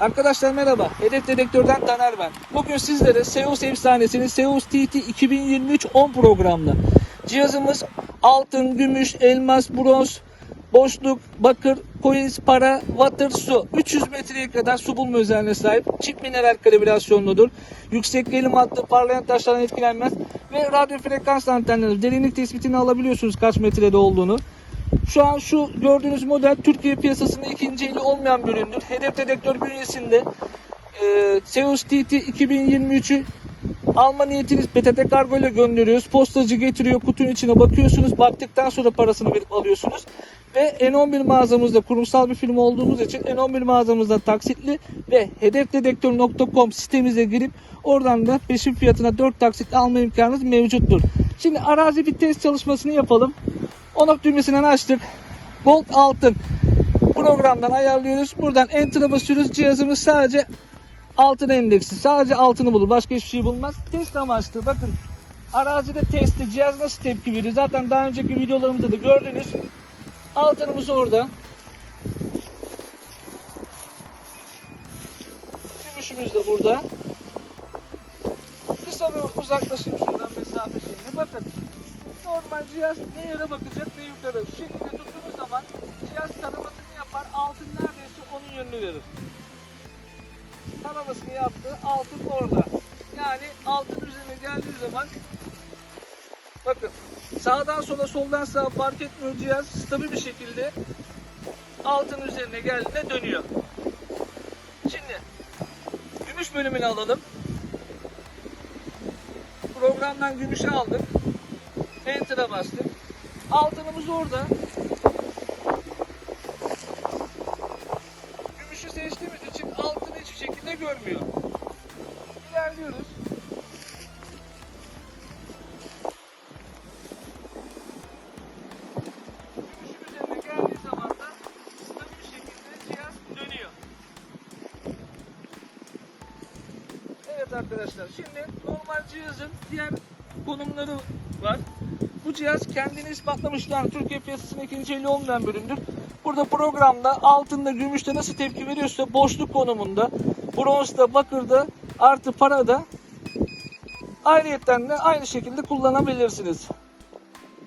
Arkadaşlar merhaba. Hedef Dedektör'den Taner ben. Bugün sizlere Seus efsanesinin Seus TT 2023 10 programlı. Cihazımız altın, gümüş, elmas, bronz, boşluk, bakır, coins, para, water, su. 300 metreye kadar su bulma özelliğine sahip. Çift mineral kalibrasyonludur. Yüksek gerilim hattı parlayan taşlardan etkilenmez. Ve radyo frekans antenleri. Derinlik tespitini alabiliyorsunuz kaç metrede olduğunu. Şu an şu gördüğünüz model Türkiye piyasasında ikinci eli olmayan bir üründür. Hedef dedektör bünyesinde e, Seus TT 2023'ü alma niyetiniz PTT kargo ile gönderiyoruz. Postacı getiriyor kutunun içine bakıyorsunuz. Baktıktan sonra parasını verip alıyorsunuz. Ve N11 mağazamızda kurumsal bir firma olduğumuz için N11 mağazamızda taksitli ve hedefdedektör.com sitemize girip oradan da peşin fiyatına 4 taksit alma imkanınız mevcuttur. Şimdi arazi bir test çalışmasını yapalım. On düğmesinden açtık. Gold altın programdan ayarlıyoruz. Buradan enter'a basıyoruz. Cihazımız sadece altın endeksi. Sadece altını bulur. Başka hiçbir şey bulmaz. Test amaçlı. Bakın arazide testte cihaz nasıl tepki veriyor. Zaten daha önceki videolarımızda da gördünüz. Altınımız orada. Gümüşümüz de burada. Kısa bir uzaklaşayım şuradan normal cihaz ne yere bakacak ne yukarı. Şu şekilde tuttuğumuz zaman cihaz taramasını yapar. Altın neredeyse onun yönünü verir. Taramasını yaptı. Altın orada. Yani altın üzerine geldiği zaman bakın sağdan sola soldan sağa fark etmiyor cihaz stabil bir şekilde altın üzerine geldiğinde dönüyor. Şimdi gümüş bölümünü alalım. Programdan gümüşü aldık. Bastık. Altınımız orada. Gümüşü seçtiğimiz için altını hiçbir şekilde görmüyor. İlerliyoruz. Evet arkadaşlar şimdi normal cihazın diğer konumları var. Bu cihaz kendini ispatlamış yani Türkiye piyasasının ikinci eli olmayan bir. Burada programda altında gümüşte nasıl tepki veriyorsa boşluk konumunda bronzda bakırda artı parada ayrıyetten de aynı şekilde kullanabilirsiniz.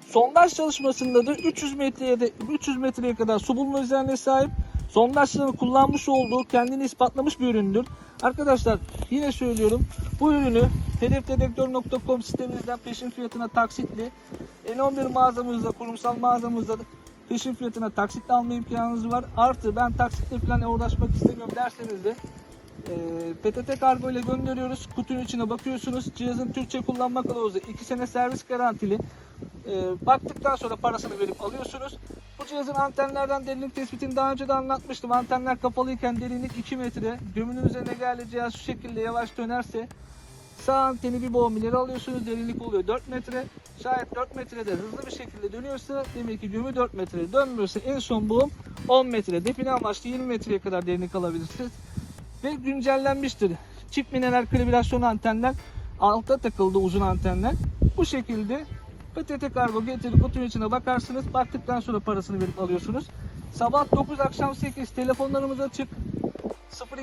Sondaj çalışmasında da 300 metreye de 300 metreye kadar su bulma özelliğine sahip. Sondajların kullanmış olduğu kendini ispatlamış bir üründür. Arkadaşlar yine söylüyorum bu ürünü hedefdedektör.com sitemizden peşin fiyatına taksitli N11 mağazamızda kurumsal mağazamızda da peşin fiyatına taksitle alma imkanınız var. Artı ben taksitle falan uğraşmak istemiyorum derseniz de e, PTT kargo ile gönderiyoruz. Kutunun içine bakıyorsunuz. Cihazın Türkçe kullanma kılavuzu 2 sene servis garantili. E, baktıktan sonra parasını verip alıyorsunuz. Cihazın antenlerden derinlik tespitini daha önce de anlatmıştım. Antenler kapalıyken derinlik 2 metre. Gömünün üzerine geldi cihaz şu şekilde yavaş dönerse sağ anteni bir boğum ileri alıyorsunuz. Derinlik oluyor 4 metre. Şayet 4 metrede hızlı bir şekilde dönüyorsa demek ki gömü 4 metre. Dönmüyorsa en son boğum 10 metre. Define amaçlı 20 metreye kadar derinlik alabilirsiniz. Ve güncellenmiştir. Çift mineral kalibrasyon antenler altta takıldı uzun antenler. Bu şekilde PTT kargo getirip kutunun içine bakarsınız. Baktıktan sonra parasını verip alıyorsunuz. Sabah 9 akşam 8 telefonlarımız açık.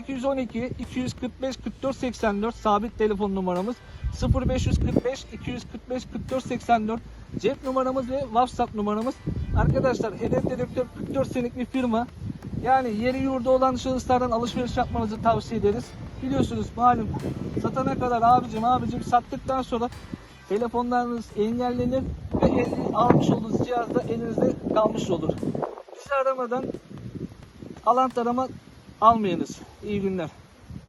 0212 245 44 84 sabit telefon numaramız. 0545 245 44 84 cep numaramız ve WhatsApp numaramız. Arkadaşlar Hedef Dedektör 44 senelik bir firma. Yani yeri yurdu olan şahıslardan alışveriş yapmanızı tavsiye ederiz. Biliyorsunuz malum satana kadar abicim abicim sattıktan sonra telefonlarınız engellenir ve almış olduğunuz cihaz da elinizde kalmış olur. Bizi aramadan alan tarama almayınız. İyi günler.